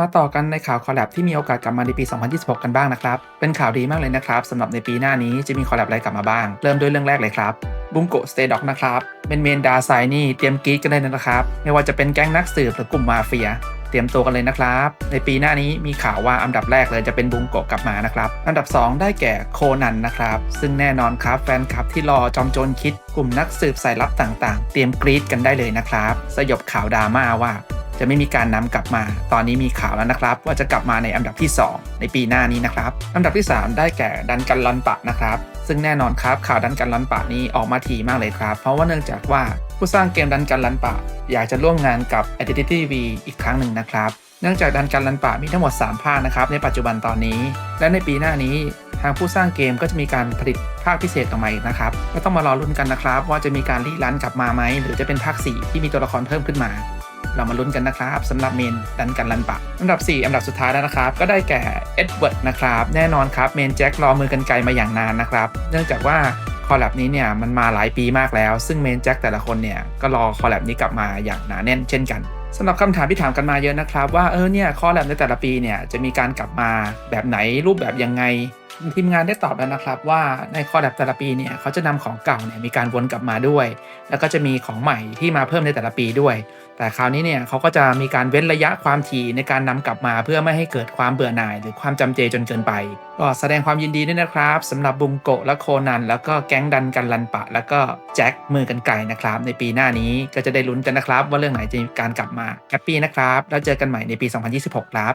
มาต่อกันในข่าวคอลแลบที่มีโอกาสกลับมาในปี 2026 กันบ้างนะครับ เป็นข่าวดีมากเลยนะครับสำหรับในปีหน้านี้จะมีคอลแลบอะไรกลับมาบ้าง เริ่มด้วยเรื่องแรกเลยครับบุงโกสเตด็อกนะครับเป็นเมนดาไซนี่เตรียมกรีดกันเลยนะครับ ไม่ว่าจะเป็นแก๊งนักสืบหรือกลุ่มมาเฟีย เตรียมตัวกันเลยนะครับ ในปีหน้านี้มีข่าวว่าอันดับแรกเลยจะเป็นบุงโกกลับมานะครับ อันดับ 2 ได้แก่โคนันนะครับ ซึ่งแน่นอนครับแฟนคลับที่รอจอมโจรคิดกลุ่มนักสืบสายลับต่างๆ เตรียมกรีดกันได้เลยนะครับ สยบข่าวดราม่าว่า จะไม่มีการนำกลับมา ตอนนี้มีข่าวแล้วนะครับ ว่าจะกลับมาในอันดับที่ 2 ในปีหน้านี้นะครับ อันดับที่ 3 ได้แก่ดันกันลอนปะนะครับ ซึ่งแน่นอนครับข่าวดันกันลอนปะนี้ออกมาทีมากเลยครับ เพราะว่าเนื่องจากว่าผู้สร้างเกมดันกันลันปะ อยากจะร่วมงานกับ Identity V อีกครั้งหนึ่งนะครับ เนื่องจากดันกันลันปะมีทั้งหมด 3 ภาคนะครับในปัจจุบันตอนนี้ และในปีหน้านี้ทางผู้สร้างเกมก็จะมีการผลิตภาคพิเศษออกมาอีกนะครับ ก็ต้องมารอลุ้นกันนะครับ ว่าจะมีการรีรันกลับมาไหม หรือจะเป็นภาค 4 ที่มีตัวละครเพิ่มขึ้นมา เรามาลุ้นกันนะครับสำหรับเมนดันกันลันปะอันดับ 4 อันดับสุดท้ายแล้วนะครับ ก็ได้แก่เอ็ดเวิร์ดนะครับ แน่นอนครับเมนแจ็ครอมือกันไกลมาอย่างนานนะครับ เนื่องจากว่าคอลแลบนี้เนี่ยมันมาหลายปีมากแล้ว ซึ่งเมนแจ็คแต่ละคนเนี่ยก็รอคอลแลบนี้กลับมาอย่างหนาแน่นเช่นกันสำหรับคำถามที่ถามกันมาเยอะนะครับ ว่าเออเนี่ยคอลแลบในแต่ละปีเนี่ยจะมีการกลับมาแบบไหนรูปแบบยังไง ทีมงานได้ตอบแล้วนะครับว่าในคอลแลบแต่ละปีเนี่ยเขาจะนำของเก่าเนี่ยมีการวนกลับมาด้วย แล้วก็จะมีของใหม่ที่มาเพิ่มในแต่ละปีด้วย แต่คราวนี้เนี่ยเขาก็จะมีการเว้นระยะความถี่ในการนำกลับมาเพื่อไม่ให้เกิดความเบื่อหน่าย หรือความจำเจจนเกินไป ก็แสดงความยินดีด้วยนะครับสำหรับบุงโกะและโคนัน แล้วก็แก๊งดันกันลันปะ แล้วก็แจ็คมือกันไกลนะครับ ในปีหน้านี้ก็จะได้ลุ้นกันนะครับ ว่าเรื่องไหนจะมีการกลับมาแฮปปี้นะครับแล้วเจอกันใหม่ในปี 2026 ครับ